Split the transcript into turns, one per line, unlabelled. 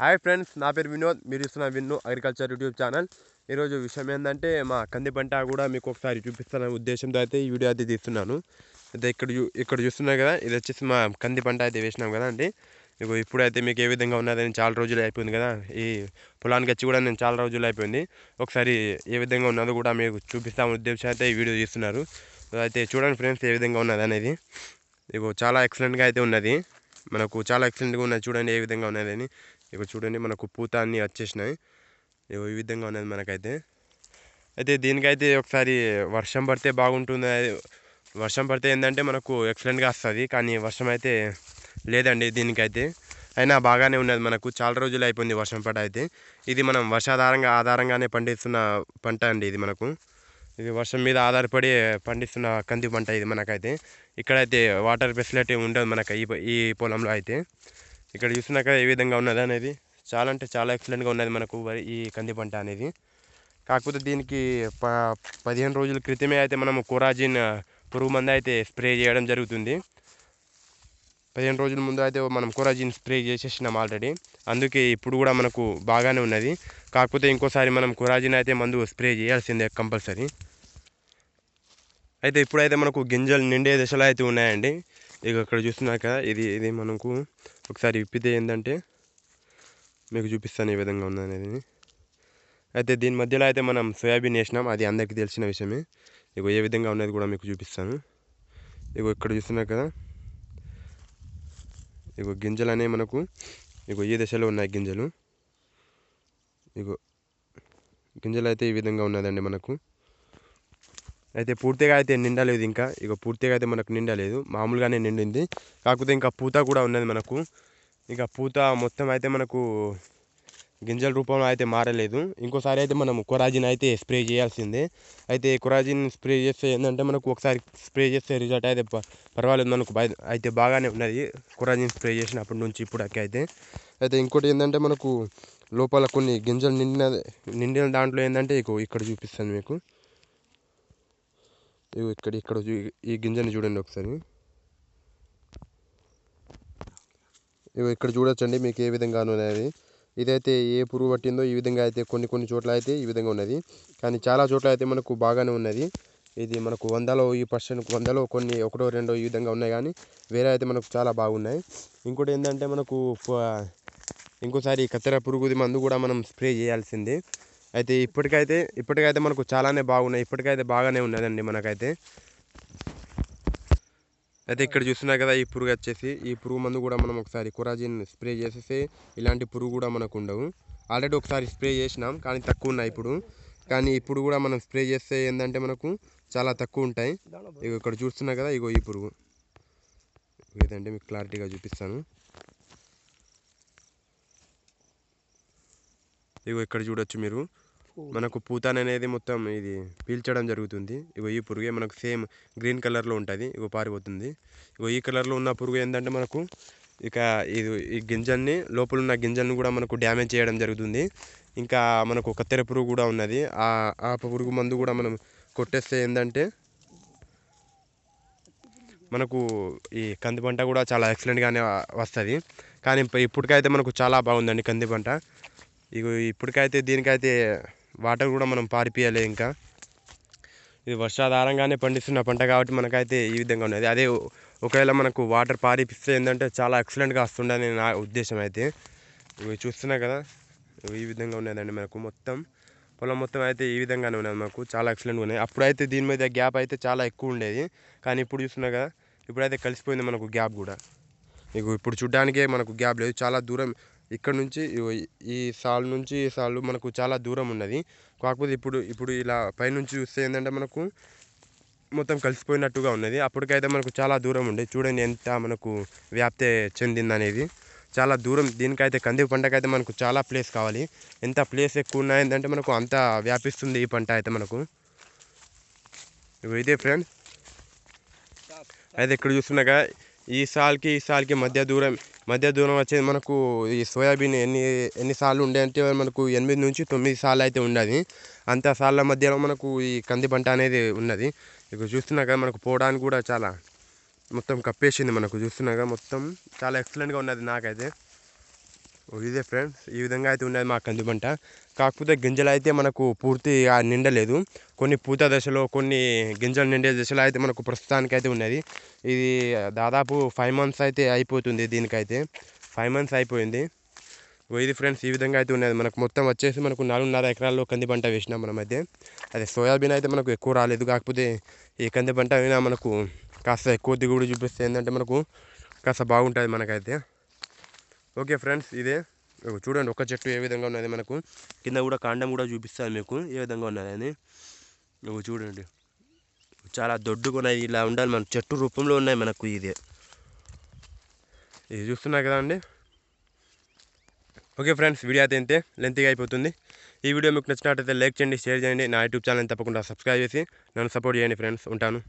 Hi friends నా పేరు వినోద్. మీరు ఇస్తున్న విన్ను అగ్రికల్చర్ యూట్యూబ్ ఛానల్. ఈరోజు విషయం ఏంటంటే మా కంది పంట కూడా మీకు ఒకసారి చూపిస్తాన ఉద్దేశంతో అయితే ఈ వీడియో అయితే తీస్తున్నాను. అయితే ఇక్కడ ఇక్కడ చూస్తున్నారు కదా ఇది వచ్చేసి మా కంది పంట అయితే వేసినాం కదా అండి. ఇగో ఇప్పుడైతే మీకు ఏ విధంగా ఉన్నదని చాలా రోజులు అయిపోయింది కదా. ఈ పొలానికి వచ్చి కూడా నేను చాలా రోజులు అయిపోయింది. ఒకసారి ఏ విధంగా ఉన్నదో కూడా మీకు చూపిస్తాము ఉద్దేశం అయితే ఈ వీడియో తీస్తున్నారు. అయితే చూడండి ఫ్రెండ్స్ ఏ విధంగా ఉన్నది అనేది. ఇగో చాలా ఎక్సలెంట్గా అయితే ఉన్నది. మనకు చాలా ఎక్సలెంట్గా ఉన్నది చూడండి ఏ విధంగా ఉన్నదని ఇక చూడండి మనకు పూత అన్నీ వచ్చేసినాయి. ఇగో ఈ విధంగా ఉన్నది మనకైతే. అయితే దీనికైతే ఒకసారి వర్షం పడితే బాగుంటుంది. వర్షం పడితే ఏంటంటే మనకు ఎక్సలెంట్గా వస్తుంది. కానీ వర్షం అయితే లేదండి దీనికైతే. అయినా బాగానే ఉన్నది మనకు. చాలా రోజులు అయిపోయింది వర్షం పడ అయితే. ఇది మనం వర్షాధారంగా ఆధారంగానే పండిస్తున్న పంట అండి ఇది మనకు. ఇది వర్షం మీద ఆధారపడి పండిస్తున్న కంది పంట ఇది మనకైతే. ఇక్కడైతే వాటర్ ఫెసిలిటీ ఉండదు మనకు ఈ ఈ పొలంలో అయితే. ఇక్కడ చూసినాక ఏ విధంగా ఉన్నది అనేది చాలా అంటే చాలా ఎక్సలెంట్గా ఉన్నది మనకు ఈ కంది పంట అనేది. కాకపోతే దీనికి ప పదిహేను రోజుల క్రితమే అయితే మనము కోరాజిన్ పురుగు మందు అయితే స్ప్రే చేయడం జరుగుతుంది. పదిహేను రోజుల ముందు అయితే మనం కోరాజిన్ స్ప్రే చేసేసినాం ఆల్రెడీ. అందుకే ఇప్పుడు కూడా మనకు బాగానే ఉన్నది. కాకపోతే ఇంకోసారి మనం కోరాజిన్ అయితే మందు స్ప్రే చేయాల్సిందే కంపల్సరీ. అయితే ఇప్పుడైతే మనకు గింజలు నిండే దశలో అయితే ఉన్నాయండి. ఇక ఇక్కడ చూస్తున్నాక ఇది ఇది మనకు ఒకసారి విప్పితే ఏంటంటే మీకు చూపిస్తాను ఏ విధంగా ఉందనేది. అయితే దీని మధ్యలో అయితే మనం సోయాబీన్ వేసినాం అది అందరికీ తెలిసిన విషయమే. ఇగో ఏ విధంగా ఉన్నది కూడా మీకు చూపిస్తాను. ఇక ఇక్కడ చూస్తున్నారు కదా. ఇగో గింజలు అనేవి మనకు ఇగో ఈ దశలో ఉన్నాయి గింజలు. ఇగో గింజలు అయితే ఈ విధంగా ఉన్నదండి మనకు. అయితే పూర్తిగా అయితే నిండలేదు ఇంకా. ఇక పూర్తిగా అయితే మనకు నిండలేదు. మామూలుగానే నిండింది. కాకపోతే ఇంకా పూత కూడా ఉన్నది మనకు. ఇంకా పూత మొత్తం అయితే మనకు గింజల రూపంలో అయితే మారలేదు. ఇంకోసారి అయితే మనం కొరాజిన్ అయితే స్ప్రే చేయాల్సిందే. అయితే కొరాజిన్ స్ప్రే చేస్తే ఏంటంటే మనకు ఒకసారి స్ప్రే చేస్తే రిజల్ట్ అయితే పర్వాలేదు. మనకు అయితే బాగానే ఉన్నది. కొరాజిన్ స్ప్రే చేసినప్పటి నుంచి ఇప్పటికి అయితే. అయితే ఇంకోటి ఏంటంటే మనకు లోపల కొన్ని గింజలు నిండిన నిండిన దాంట్లో ఏంటంటే ఇక్కడ చూపిస్తాను మీకు. ఇక్కడ ఇక్కడ ఈ గింజని చూడండి ఒకసారి. ఇవి ఇక్కడ చూడొచ్చండి మీకు ఏ విధంగా ఉన్నది ఇదైతే ఏ పురుగు పట్టిందో ఈ విధంగా అయితే కొన్ని కొన్ని చోట్ల అయితే ఈ విధంగా ఉన్నది. కానీ చాలా చోట్ల అయితే మనకు బాగానే ఉన్నది. ఇది మనకు వందలో ఈ పర్సెంట్ వందలో కొన్ని ఒకటో రెండో ఈ విధంగా ఉన్నాయి కానీ వేరే అయితే మనకు చాలా బాగున్నాయి. ఇంకోటి ఏంటంటే మనకు ఇంకోసారి కత్తెర పురుగుది మందు కూడా మనం స్ప్రే చేయాల్సిందే. అయితే ఇప్పటికైతే ఇప్పటికైతే మనకు చాలానే బాగున్నాయి. ఇప్పటికైతే బాగానే ఉన్నదండి మనకైతే. అయితే ఇక్కడ చూస్తున్నారు కదా ఈ పురుగు వచ్చేసి. ఈ పురుగు మందు కూడా మనం ఒకసారి కురాజిన్ స్ప్రే చేసేసి ఇలాంటి పురుగు కూడా మనకు ఉండవు. ఆల్రెడీ ఒకసారి స్ప్రే చేసినాం కానీ తక్కువ ఉన్నాయి ఇప్పుడు. కానీ ఇప్పుడు కూడా మనం స్ప్రే చేస్తే ఏంటంటే మనకు చాలా తక్కువ ఉంటాయి. ఇక ఇక్కడ చూస్తున్నా కదా ఇగో ఈ పురుగు. ఏదంటే మీకు క్లారిటీగా చూపిస్తాను. ఇగో ఇక్కడ చూడొచ్చు మీరు. మనకు పూతాన్ అనేది మొత్తం ఇది పీల్చడం జరుగుతుంది. ఇగో ఈ పురుగే మనకు సేమ్ గ్రీన్ కలర్లో ఉంటుంది. ఇగో పారిపోతుంది. ఇగో ఈ కలర్లో ఉన్న పురుగు ఏంటంటే మనకు ఇక ఇది ఈ గింజల్ని లోపల ఉన్న గింజల్ని కూడా మనకు డ్యామేజ్ చేయడం జరుగుతుంది. ఇంకా మనకు కత్తెర పురుగు కూడా ఉన్నది. ఆ పురుగు మందు కూడా మనం కొట్టేస్తే ఏంటంటే మనకు ఈ కంది పంట కూడా చాలా ఎక్సలెంట్గానే వస్తుంది. కానీ ఇప్పటికైతే మనకు చాలా బాగుందండి కంది పంట. ఇక ఇప్పటికైతే దీనికైతే వాటర్ కూడా మనం పారిపియాలి ఇంకా. ఇది వర్షాధారంగానే పండిస్తున్న పంట కాబట్టి మనకైతే ఈ విధంగా ఉన్నది. అదే ఒకవేళ మనకు వాటర్ పారిపిస్తే ఏంటంటే చాలా ఎక్సలెంట్గా వస్తుండని నా ఉద్దేశం అయితే. ఇవి చూస్తున్నా కదా ఈ విధంగా ఉన్నదండి మనకు మొత్తం. పొలం మొత్తం అయితే ఈ విధంగానే ఉన్నది మనకు చాలా ఎక్సలెంట్గా ఉన్నాయి అప్పుడైతే దీని మీద గ్యాప్ అయితే చాలా ఎక్కువ ఉండేది. కానీ ఇప్పుడు చూస్తున్నా కదా ఇప్పుడైతే కలిసిపోయింది మనకు గ్యాప్ కూడా. మీకు ఇప్పుడు చూడ్డానికే మనకు గ్యాప్ లేదు. చాలా దూరం ఇక్కడ నుంచి ఈ సాల్ నుంచి ఈ సాల్ మనకు చాలా దూరం ఉన్నది. కాకపోతే ఇప్పుడు ఇప్పుడు ఇలా పైనుంచి చూస్తే ఏంటంటే మనకు మొత్తం కలిసిపోయినట్టుగా ఉన్నది. అప్పటికైతే మనకు చాలా దూరం ఉండే. చూడండి ఎంత మనకు వ్యాప్తి చెందింది అనేది చాలా దూరం దీనికైతే కంది పంటకైతే మనకు చాలా ప్లేస్ కావాలి. ఎంత ప్లేస్ ఎక్కువ ఉన్నాయంటే మనకు అంత వ్యాపిస్తుంది ఈ పంట అయితే మనకు. ఇదే ఫ్రెండ్ అయితే ఇక్కడ చూస్తున్నాగా ఈ సాల్కి ఈ సాల్కి మధ్య దూరం మధ్య దూరం వచ్చేది మనకు ఈ సోయాబీన్ ఎన్ని ఎన్నిసార్లు ఉండే అంటే మనకు ఎనిమిది నుంచి తొమ్మిది సార్లు అయితే ఉన్నది అంత సార్ల మధ్యలో మనకు ఈ కంది పంట అనేది ఉన్నది. ఇక్కడ చూస్తున్నాక మనకు పోవడానికి కూడా చాలా మొత్తం కప్పేసింది మనకు. చూస్తున్నాక మొత్తం చాలా ఎక్సలెంట్గా ఉన్నది నాకైతే. ఇదే ఫ్రెండ్స్ ఈ విధంగా అయితే ఉన్నది మా కంది పంట కాకపోతే గింజలు అయితే మనకు పూర్తిగా నిండలేదు కొన్ని పూత దశలో కొన్ని గింజలు నిండే దశలో అయితే మనకు ప్రస్తుతానికి అయితే ఉన్నది. ఇది దాదాపు ఫైవ్ మంత్స్ అయితే అయిపోతుంది దీనికైతే. ఫైవ్ మంత్స్ అయిపోయింది. ఇది ఫ్రెండ్స్ ఈ విధంగా అయితే ఉన్నది. మనకు మొత్తం వచ్చేసి మనకు నాలుగున్నర ఎకరాల్లో కంది పంట వేసినాం మనమైతే. అదే సోయాబీన్ అయితే మనకు ఎక్కువ రాలేదు. కాకపోతే ఈ కంది పంట అయినా మనకు కాస్త ఎక్కువ దిగుబడి చూపిస్తే ఏంటంటే మనకు కాస్త బాగుంటుంది మనకైతే. ఓకే ఫ్రెండ్స్ ఇదే. చూడండి ఒక చెట్టు ఏ విధంగా ఉన్నది మనకు. కింద కూడా కాండం కూడా చూపిస్తాను మీకు ఏ విధంగా ఉన్నది అని. చూడండి. చాలా దొడ్డుగా ఉన్నాయి ఇలా ఉండాలి మన చెట్టు రూపంలో ఉన్నాయి మనకు ఇదే. ఇది చూస్తున్నా కదా అండి? ఓకే ఫ్రెండ్స్ వీడియో అయితే ఇంతే లెంత్గా అయిపోతుంది. ఈ వీడియో మీకు నచ్చినట్టయితే లైక్ చేయండి షేర్ చేయండి. నా యూట్యూబ్ ఛానల్ తప్పకుండా సబ్స్క్రైబ్ చేసి నన్ను సపోర్ట్ చేయండి ఫ్రెండ్స్ ఉంటాను.